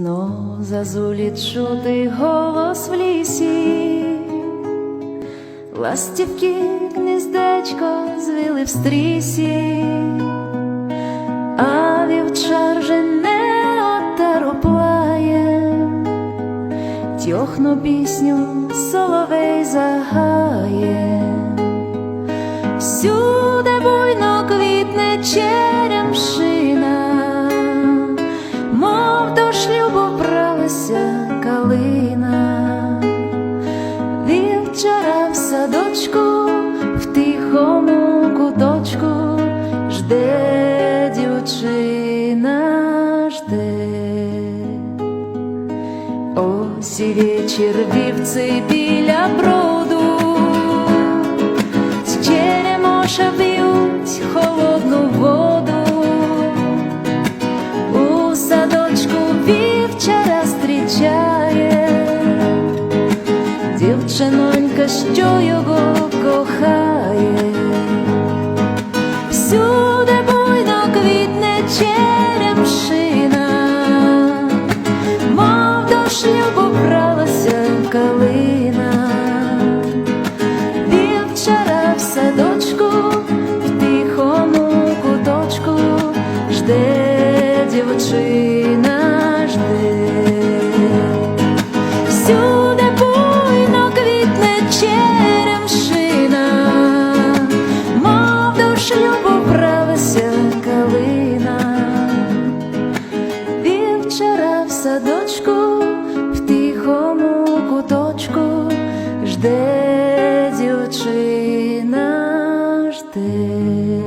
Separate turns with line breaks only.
Но зазуліт чути голос в лісі, ластівки гніздечко звили в стрісі, а вівчар же не отероплає, тьохну пісню соловей загає, всюди буйно квітне черемшина, Ось і вечір вівці біля броду, з черемоша б'ють холодну воду, у садочку вівчара зустрічає, дівчинонька, що його кохає, калина, вівчара в садочку, в тихому куточку жде дівчина, жде. Всюди буйно квітне черемшина, мов до шлюбу бралася калина, вівчара в садочку, Жде дівчина жде.